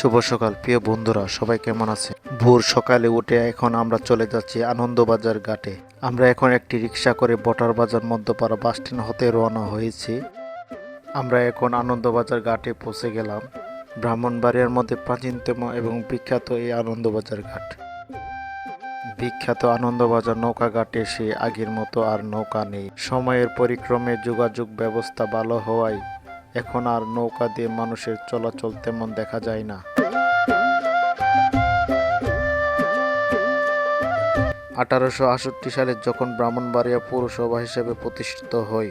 শুভ সকাল, প্রিয় বন্ধুরা, সবাই কেমন আছে ভোর সকালে উঠে এখন আমরা চলে যাচ্ছি আনন্দবাজার ঘাটে। আমরা এখন একটি রিক্সা করে বটার বাজার মধ্যপাড়া বাস স্ট্যান্ড হতে রওনা হয়েছি। আমরা এখন আনন্দবাজার ঘাটে পৌঁছে গেলাম। ব্রাহ্মণবাড়িয়ার মধ্যে প্রাচীনতম এবং বিখ্যাত এই আনন্দবাজার ঘাট। বিখ্যাত আনন্দবাজার নৌকা ঘাটে সে আগের মতো আর নৌকা নেই। সময়ের পরিক্রমে যোগাযোগ ব্যবস্থা ভালো হওয়ায় এখন আর নৌকা দিয়ে মানুষের চলাচল তেমন দেখা যায় না। আঠারোশো আষট্টি সালে যখন ব্রাহ্মণবাড়িয়া পৌরসভা হিসেবে প্রতিষ্ঠিত হয়,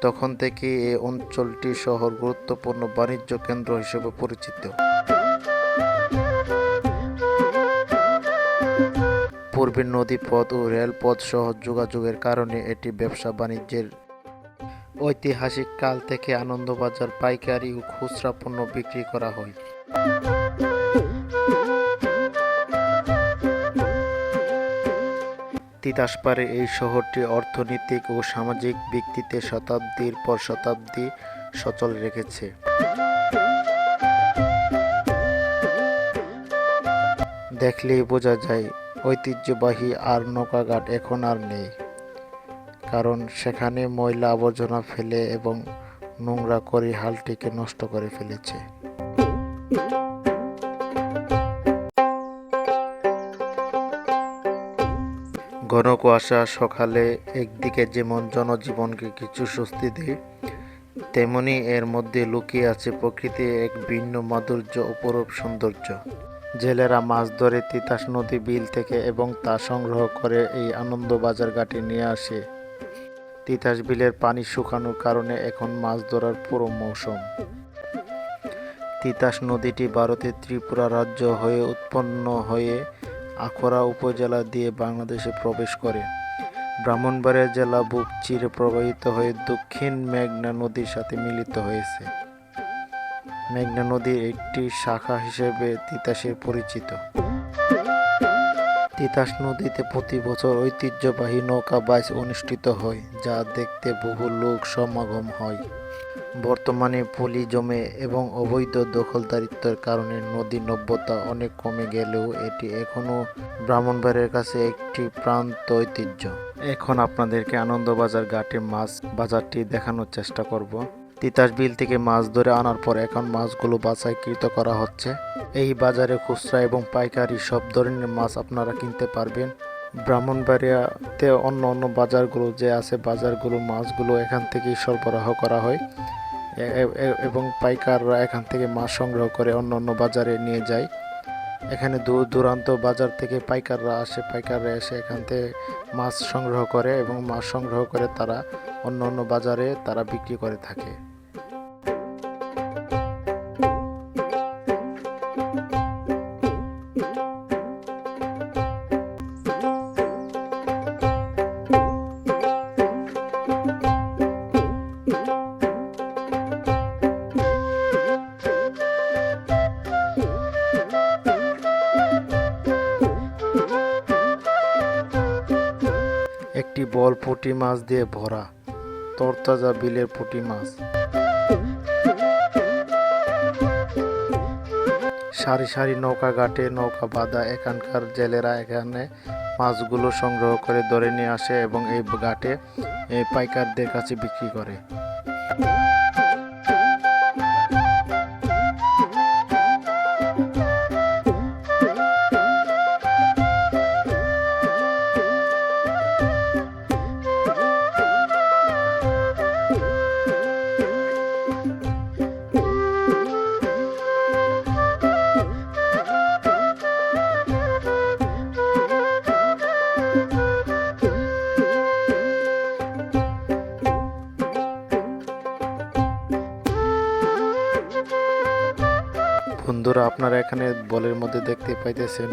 তখন থেকে এই অঞ্চলটি শহর গুরুত্বপূর্ণ বাণিজ্য কেন্দ্র হিসেবে পরিচিত। পূর্বে নদীপথ ও রেলপথ সহ যোগাযোগের কারণে এটি ব্যবসা বাণিজ্যের ঐতিহাসিক কাল থেকে আনন্দবাজার পাইকারি ও খুচরা পণ্য বিক্রি করা হয়। তিতাসপাড়ে এই শহরটি অর্থনৈতিক ও সামাজিক ভিত্তিতে শতাব্দীর পর শতাব্দী সচল রেখেছে। দেখলেই বোঝা যায়, ঐতিহ্যবাহী আর নৌকাঘাট এখন আর নেই। কারণ সেখানে ময়লা আবর্জনা ফেলে এবং নোংরা করে হালটিকে নষ্ট করে ফেলেছে। ঘন কুয়াশা সকালে একদিকে যেমন জনজীবনকে কিছু স্বস্তি দেয়, তেমনি এর মধ্যে লুকিয়ে আছে প্রকৃতির এক ভিন্ন মাধুর্য অপরূপ সৌন্দর্য। জেলেরা মাছ ধরে তিতাস নদী বিল থেকে এবং তা সংগ্রহ করে এই আনন্দবাজার ঘাটে নিয়ে আসে। তিতাস বিলের পানি শুকানোর কারণে এখন মাছ ধরার পুরো মৌসুম। তিতাস নদীটি ভারতের ত্রিপুরা রাজ্য হয়ে উৎপন্ন হয়ে আখড়া উপজেলা দিয়ে বাংলাদেশে প্রবেশ করে। ব্রাহ্মণবাড়িয়া জেলা বুক চিরে প্রবাহিত হয়ে দক্ষিণ মেঘনা নদীর সাথে মিলিত হয়েছে। মেঘনা নদীর একটি শাখা হিসেবে তিতাসের পরিচিত। তিতাস নদীতে প্রতি বছর ঐতিহ্যবাহী নৌকা বাইচ অনুষ্ঠিত হয়, যা দেখতে বহু লোক সমাগম হয়। বর্তমানে পলি জমে এবং অবৈধ দখলদারিত্বের কারণে নদী নব্যতা অনেক কমে গেলেও এটি এখনও ব্রাহ্মণবাড়ির কাছে একটি প্রান্ত ঐতিহ্য। এখন আপনাদেরকে আনন্দবাজার ঘাটে মাছ বাজারটি দেখানোর চেষ্টা করব। তিতাস বিল থেকে মাছ ধরে আনার পর এখন মাছগুলো বাছাইকৃত করা হচ্ছে। এই বাজারে খুচরা এবং পাইকারি সব ধরনের মাছ আপনারা কিনতে পারবেন। ব্রাহ্মণবাড়িয়াতে অন্য অন্য বাজারগুলো যে আছে, বাজারগুলো মাছগুলো এখান থেকেই সরবরাহ করা হয়। এবং পাইকাররা এখান থেকে মাছ সংগ্রহ করে অন্য অন্য বাজারে নিয়ে যায়। এখানে দূর দূরান্ত বাজার থেকে পাইকাররা আসে, পাইকাররা এসে এখান থেকে মাছ সংগ্রহ করে এবং মাছ সংগ্রহ করে তারা অন্য অন্য বাজারে তারা বিক্রি করে থাকে। বল পুঁটি মাছ দিয়ে ভরা। তরতাজা বিলের পুটি মাছ। সারি সারি নৌকা ঘাটে নৌকা বাঁধা এখানকার জেলেরা এখানে মাছগুলো সংগ্রহ করে ধরে নিয়ে আসে এবং এই ঘাটে পাইকারদের কাছে বিক্রি করে। বন্ধুরা আপনারা এখানে বলের মধ্যে দেখতে পাইতেছেন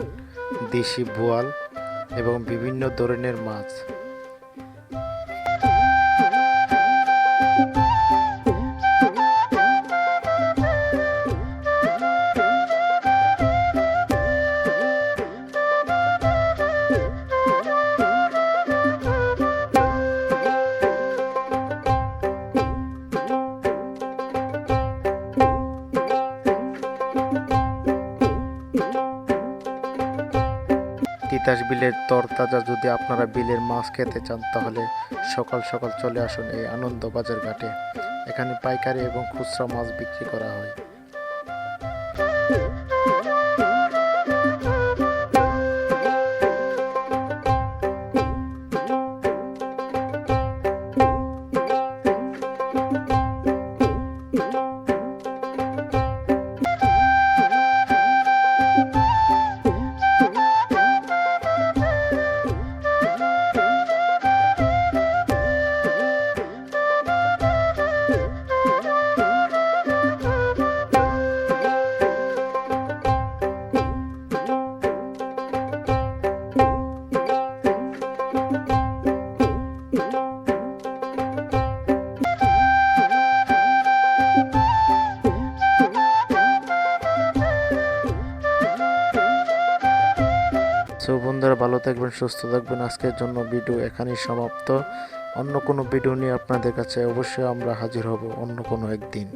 দেশি বোয়াল এবং বিভিন্ন ধরনের মাছ। তিতাস বিলের তরতাজা যদি আপনারা বিলের মাছ খেতে চান, তাহলে সকাল সকাল চলে আসুন এই আনন্দবাজার ঘাটে। এখানে পাইকারি এবং খুচরা মাছ বিক্রি করা হয়। বন্ধুরা ভালো থাকবেন, সুস্থ থাকবেন। আজকের জন্য ভিডিও এখানেই সমাপ্ত। অন্য কোনো ভিডিও নিয়ে আপনাদের কাছে অবশ্যই আমরা হাজির হব অন্য কোনো একদিন।